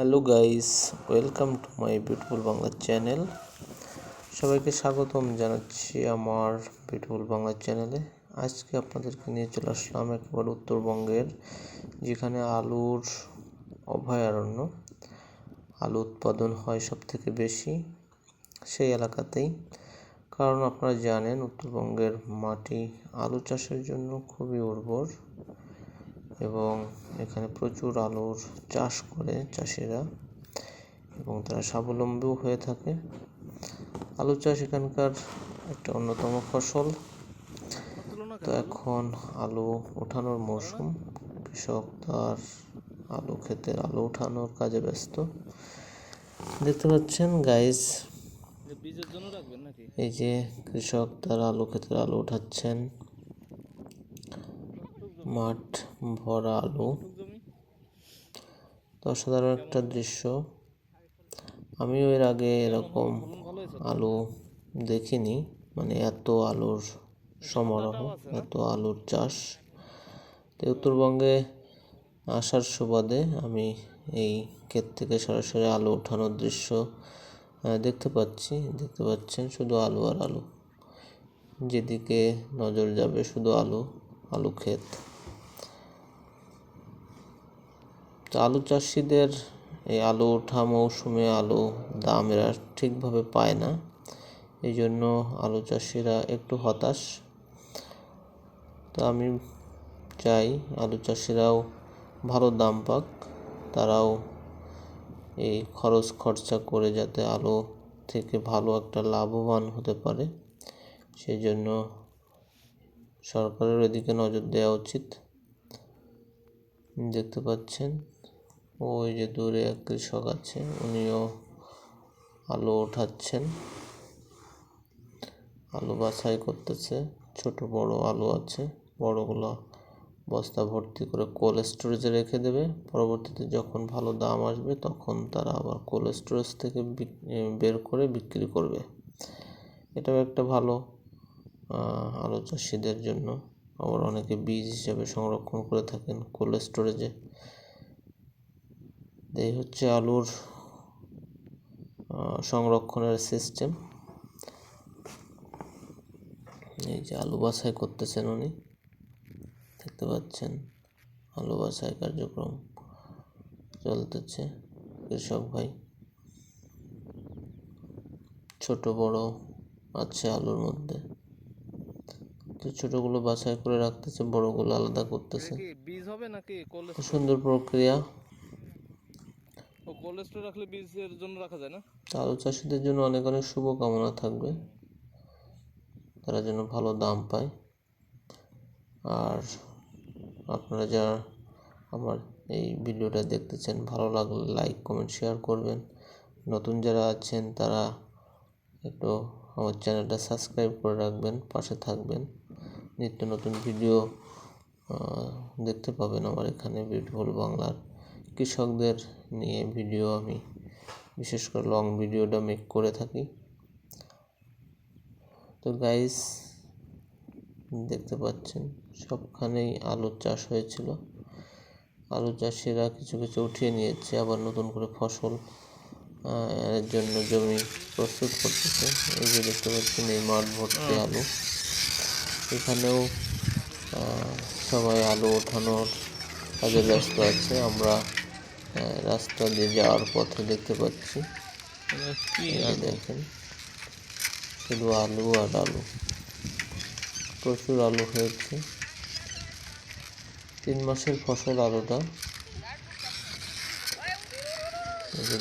Hello guys welcome to my beautiful Bangla channel সবাইকে স্বাগতম জানাচ্ছি আমার বিউটিফুল বাংলা চ্যানেলে আজকে আপনাদেরকে নিয়ে চলে আসলাম একেবারে উত্তরবঙ্গের, যেখানে আলুর অভয়ারণ্য, আলু উৎপাদন হয় সব থেকে বেশি সেই এলাকাতেই। কারণ আপনারা জানেন, উত্তরবঙ্গের মাটি আলু চাষের জন্য খুবই উর্বর। এবং এখানে প্রচুর আলুর চাষ করে চাষিরা এবং তারা স্বাবলম্বীও হয়ে থাকে। আলু চাষ এখানকার একটা অন্যতম ফসল। তো এখন আলু ওঠানোর মৌসুম। কৃষক তার আলু ক্ষেতের আলু ওঠানোর কাজে ব্যস্ত। দেখতে পাচ্ছেন নাকি? এই যে কৃষক তার আলু ক্ষেতের আলু উঠাচ্ছেন মাঠ ভরা আলু। তো অসাধারণ একটা দৃশ্য। আমিও এর আগে এরকম আলু দেখিনি। মানে এত আলুর সমারোহ, এত আলুর চাষ। তো উত্তরবঙ্গে আসার সুবাদে আমি এই ক্ষেত থেকে সরাসরি আলু ওঠানোর দৃশ্য দেখতে পাচ্ছি। দেখতে পাচ্ছেন শুধু আলু আর আলু। যেদিকে নজর যাবে শুধু আলু আলু ক্ষেত। তো আলু চাষিদের এই আলু ওঠা মৌসুমে আলু দাম এরা ঠিকভাবে পায় না। এই জন্য আলু চাষিরা একটু হতাশ। তো আমি চাই আলু চাষিরাও ভালো দাম পাক, তারাও এই খরচ খরচা করে যাতে আলু থেকে ভালো একটা লাভবান হতে পারে। সেই জন্য সরকারের এদিকে নজর দেওয়া উচিত। দেখতে পাচ্ছেন। ওই যে দূরে এক কৃষক আছে, উনিও আলু ওঠাচ্ছেন। আলু বাছাই করতেছে, ছোট বড় আলু আছে, বড়গুলো বস্তা ভর্তি করে কোল্ড স্টোরেজে রেখে দেবে। পরবর্তীতে যখন ভালো দাম আসবে, তখন তারা আবার কোল্ড স্টোরেজ থেকে বের করে বিক্রি করবে। এটাও একটা ভালো আলু চাষিদের জন্য। আবার অনেকে বীজ হিসাবে সংরক্ষণ করে থাকেন কোল্ড স্টোরেজে। এই হচ্ছে আলুর সংরক্ষণের সিস্টেম এই যে আলু বাছাই করতেছেন উনি দেখতে পাচ্ছেন আলু বাছাই কার্যক্রম চলতেছে। কৃষক ভাই ছোট বড় আছে আলুর মধ্যে তো ছোটগুলো বাছাই করে রাখতেছে বড়গুলো আলাদা করতেছে। বীজ হবে নাকি? সুন্দর প্রক্রিয়া। ও কোল্ড রাখলে বীজের জন্য রাখা যায় না? চাষিদের জন্য অনেক অনেক শুভকামনা থাকবে। তারা যেন ভালো দাম পায়। আর আপনারা যারা আমার এই ভিডিওটা দেখতেছেন, ভালো লাগলে লাইক কমেন্ট শেয়ার করবেন। নতুন যারা আছেন, তারা একটু আমার চ্যানেলটা সাবস্ক্রাইব করে রাখবেন, পাশে থাকবেন। নিত্য নতুন ভিডিও দেখতে পাবেন আমার এখানে বিউটিফুল বাংলার কৃষকদের নিয়ে ভিডিও আমি, বিশেষ করে লং ভিডিওটা মেক করে থাকি। তো গাইস দেখতে পাচ্ছেন, সবখানেই আলুর চাষ হয়েছিল। আলু চাষিরা কিছু কিছু উঠিয়ে নিয়েছে, আবার নতুন করে ফসল এর জন্য জমি প্রস্তুত করতেছে। এই যে দেখতে পাচ্ছেন, এই মাঠ ভর্তি আলু। এখানেও সবাই আলু ওঠানোর কাজে ব্যস্ত আছে। আমরা রাস্তা দিয়ে যাওয়ার পথে দেখতে পাচ্ছি। দেখেন শুধু আলু আর আলু। প্রচুর আলু হয়েছে। তিন মাসের ফসল আলুটা।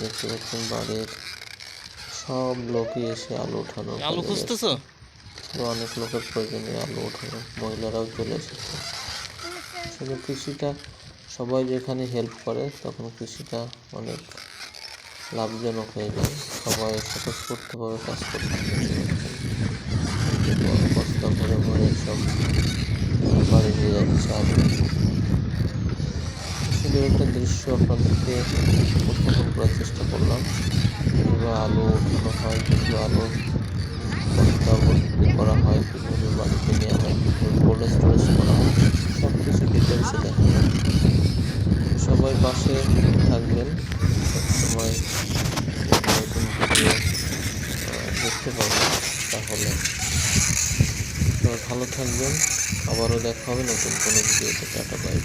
দেখতে পাচ্ছেন বাড়ির সব লোকই এসে আলু ওঠানো আলু খুঁজতেছো? অনেক লোকের প্রয়োজনে আলু ওঠানো মহিলারাও চলে এসেছে। আসলে কৃষিটা সবাই যেখানে হেল্প করে, তখন কৃষিটা অনেক লাভজনক হয়ে যায়। সবাই স্বতঃস্ফূর্তভাবে কাজ করতে বস্তা ভরে ভরে সব বাড়ি নিয়ে যাচ্ছে আলু শুধু একটা দৃশ্য আপনাদেরকে উপস্থাপন করার চেষ্টা করলাম। কীভাবে আলু ওঠানো হয় কীভাবে আলু করা হয়, কীভাবে বাড়িতে নেওয়া হয় কোল্ড স্টোরেজ করা হয় সব কিছু ডিটেলসে দেখানো সবাই সবাই পাশে থাকবেন। সবসময় নতুন ভিডিও দেখতে পাবেন, তাহলে। ভালো থাকবেন। আবারও দেখা হবে নতুন কোনো ভিডিওতে। Tata bye.